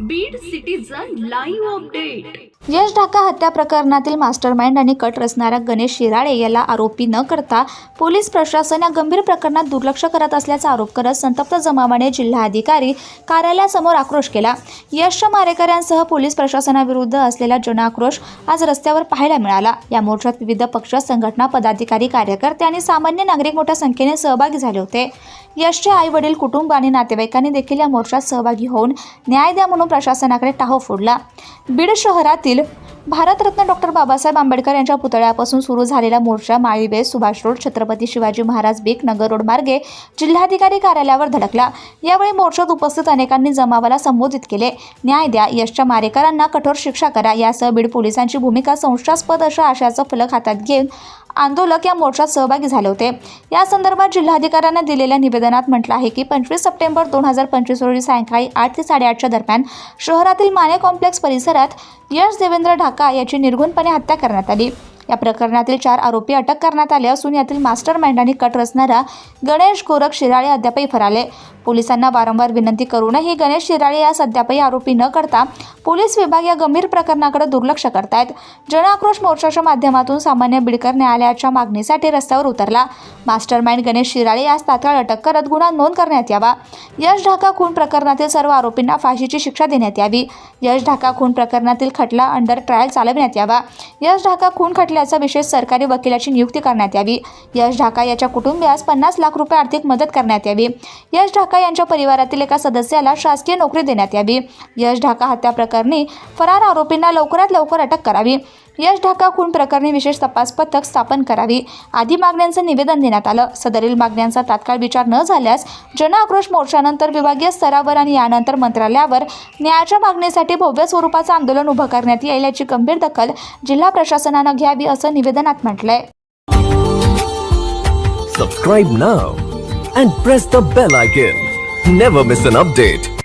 Beed citizen live update Yash Dhaka हत्या प्रकरणातील mastermind आणि कट रचणारा गणेश शिराळे याला आरोपी न करता पोलीस प्रशासन या गंभीर प्रकरणात दुर्लक्ष करत असल्याचा आरोप करत संतप्त जमावाने जिल्हाधिकारी कार्यालयासमोर आक्रोश केला. यशच्या मारेकऱ्यांसह पोलीस प्रशासनाविरुद्ध असलेला जनआक्रोश आज रस्त्यावर पाहायला मिळाला. या मोर्चात विविध पक्ष संघटना पदाधिकारी कार्यकर्ते आणि सामान्य नागरिक मोठ्या संख्येने सहभागी झाले होते. यशचे आई वडील कुटुंब आणि नातेवाईकांनी देखील या मोर्चात सहभागी होऊन न्याय द्या म्हणून प्रशासनाकडे टाहो फोडला. बीड शहरातील भारतरत्न डॉक्टर बाबासाहेब आंबेडकर यांच्या पुतळ्यापासून सुरू झालेला मोर्चा माळीबे सुभाष रोड छत्रपती शिवाजी महाराज बीक नगर रोड मार्गे जिल्हाधिकारी कार्यालयावर धडकला. यावेळी मोर्चात उपस्थित अनेकांनी जमावाला संबोधित केले. न्याय द्या यशच्या मारेकरांना कठोर शिक्षा करा यासह बीड पोलिसांची भूमिका संशयास्पद अशा आशयाचा फलक हातात घेऊन आंदोलक या मोर्चात सहभागी झाले होते. या संदर्भात जिल्हाधिकाऱ्यांना दिलेल्या निवेदनात म्हटलं आहे की पंचवीस सप्टेंबर दोन हजार पंचवीस रोजी सायंकाळी आठ ते साडेआठच्या दरम्यान शहरातील माने कॉम्प्लेक्स परिसरात यश देवेंद्र ढाका याची निर्घुणपणे हत्या करण्यात आली. या प्रकरणातील चार आरोपी अटक करण्यात आले असून यातील मास्टर माइंड आणि कट रचणारा गणेश गोरख शिराळे अद्यापही फराले. पोलिसांना वारंवार विनंती करूनही गणेश शिराळे यास अद्यापही आरोपी न करता पोलीस विभाग या गंभीर प्रकरणाकडे दुर्लक्ष करतायत. जनआक्रोश मोर्चाच्या माध्यमातून सामान्य बिडकर न्यायालयाच्या मागणीसाठी रस्त्यावर उतरला. मास्टर माइंड गणेश शिराळे यास तात्काळ अटक करत गुन्हा नोंद करण्यात यावा. यश ढाका खून प्रकरणातील सर्व आरोपींना फाशीची शिक्षा देण्यात यावी. यश ढाका खून प्रकरणातील खटला अंडर ट्रायल चालविण्यात यावा. यश ढाका खून खटल्या याचा विशेष सरकारी वकिलाची नियुक्ती करण्यात यावी. यश ढाका याच्या कुटुंबियास पन्नास लाख रुपये आर्थिक मदत करण्यात यावी. यश ढाका यांच्या परिवारातील एका सदस्याला शासकीय नोकरी देण्यात यावी. यश ढाका हत्या प्रकरणी फरार आरोपींना लवकरात लवकर अटक करावी. यश ढाका खून प्रकरणी विशेष तपास पथक स्थापन करावी. आदी मागण्यांचं निवेदन देण्यात आलं. सदरील मागण्यांचा तात्काळ विचार न झाल्यास जनआक्रोश मोर्चानंतर विभागीय स्तरावर आणि यानंतर मंत्रालयावर न्यायाच्या मागणीसाठी भव्य स्वरूपाचं आंदोलन उभं करण्यात येईल याची गंभीर दखल जिल्हा प्रशासनानं घ्यावी असं निवेदनात म्हटलंय Subscribe now and press the bell icon. Never miss an update.